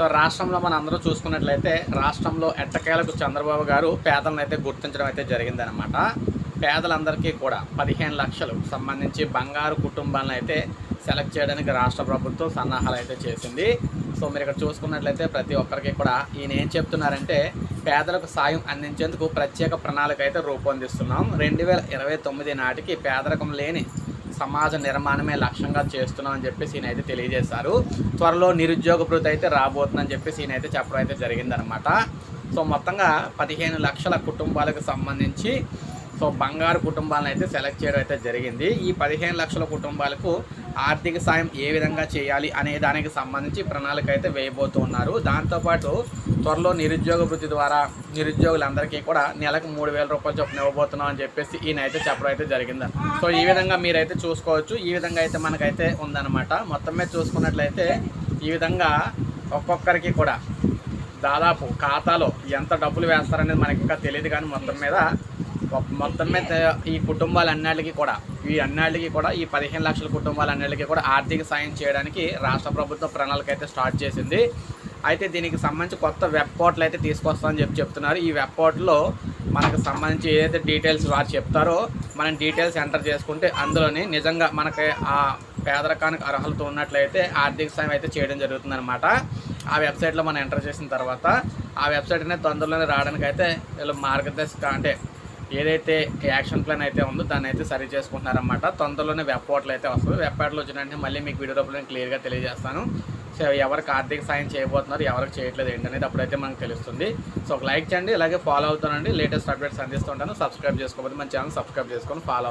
So రాష్ట్రంలో మనం అందరూ చూసుకున్నట్లయితే రాష్ట్రంలో ఎట్టకేలకు చంద్రబాబు గారు పేదలను అయితే గుర్తించడం అయితే జరిగిందనమాట పేదలందరికీ కూడా పదిహేను లక్షలు సంబంధించి బంగారు కుటుంబాలను అయితే సెలెక్ట్ చేయడానికి రాష్ట్ర ప్రభుత్వం సన్నాహాలు అయితే చేసింది. సో మీరు ఇక్కడ చూసుకున్నట్లయితే ప్రతి ఒక్కరికి కూడా ఈయన ఏం చెప్తున్నారంటే పేదలకు సాయం అందించేందుకు ప్రత్యేక ప్రణాళిక అయితే రూపొందిస్తున్నాం. రెండు వేల ఇరవై తొమ్మిది నాటికి పేదరికం లేని సమాజ నిర్మాణమే లక్ష్యంగా చేస్తున్నాం అని చెప్పేసి ఈయన అయితే తెలియజేశారు. త్వరలో నిరుద్యోగ భృతి అయితే రాబోతుందని చెప్పేసి ఈయన అయితే చెప్పడం అయితే జరిగిందనమాట సో మొత్తంగా పదిహేను లక్షల కుటుంబాలకు సంబంధించి సో బంగారు కుటుంబాలను అయితే సెలెక్ట్ చేయడం అయితే జరిగింది. ఈ పదిహేను లక్షల కుటుంబాలకు ఆర్థిక సాయం ఏ విధంగా చేయాలి అనే దానికి సంబంధించి ప్రణాళిక అయితే వేయబోతూ ఉన్నారు. దాంతోపాటు త్వరలో నిరుద్యోగ వృత్తి ద్వారా నిరుద్యోగులందరికీ కూడా నెలకు మూడు వేల రూపాయలు చొప్పున ఇవ్వబోతున్నాం అని చెప్పేసి ఈయన అయితే చెప్పడం అయితే జరిగింది. సో ఈ విధంగా మీరైతే చూసుకోవచ్చు. ఈ విధంగా అయితే మనకైతే ఉందన్నమాట. మొత్తం మీద చూసుకున్నట్లయితే ఈ విధంగా ఒక్కొక్కరికి కూడా దాదాపు ఖాతాలో ఎంత డబ్బులు వేస్తారనేది మనకి ఇంకా తెలియదు కానీ మొత్తం మీద మొత్తం మీద ఈ కుటుంబాలన్నిటికీ కూడా ఈ అన్నిటికీ కూడా ఈ పదిహేను లక్షల కుటుంబాలు కుటుంబాలన్నిటికీ కూడా ఆర్థిక సాయం చేయడానికి రాష్ట్ర ప్రభుత్వం ప్రణాళిక అయితే స్టార్ట్ చేసింది. అయితే దీనికి సంబంధించి కొత్త వెబ్ పోర్టల్ అయితే తీసుకొస్తామని చెప్పి చెప్తున్నారు. ఈ వెబ్ పోర్టల్లో మనకు సంబంధించి ఏదైతే డీటెయిల్స్ వారు చెప్తారో మనం డీటెయిల్స్ ఎంటర్ చేసుకుంటే అందులోని నిజంగా మనకి ఆ పేదరికానికి అర్హతలు ఉన్నట్లయితే ఆర్థిక సాయం అయితే చేయడం జరుగుతుందన్నమాట. ఆ వెబ్సైట్లో మనం ఎంటర్ చేసిన తర్వాత ఆ వెబ్సైట్ అనేది తొందరలోనే రావడానికి అయితే వీళ్ళు మార్గదర్శక అంటే ఏదైతే యాక్షన్ ప్లాన్ అయితే ఉందో దాన్ని అయితే సరి చేసుకుంటున్నారన్నమాట. తొందరలోనే వెబ్ పోర్టల్ అయితే వస్తుంది. వెబ్ పోర్టల్ వచ్చిన మళ్ళీ మీకు వీడియో రూపంలో క్లియర్గా తెలియజేస్తాను. సో ఎవరికి ఆర్థిక సాయం చేయబోతున్నారు ఎవరికి చేయట్లేదు ఏంటి అనేది అప్పుడైతే మనకు తెలుస్తుంది. సో ఒక లైక్ చేయండి అలాగే ఫాలో అవుతానండి. లేటెస్ట్ అప్డేట్స్ అందిస్తుంటాను సబ్స్క్రైబ్ చేసుకోకపోతే మన ఛానల్ సబ్స్క్రైబ్ చేసుకొని ఫాలో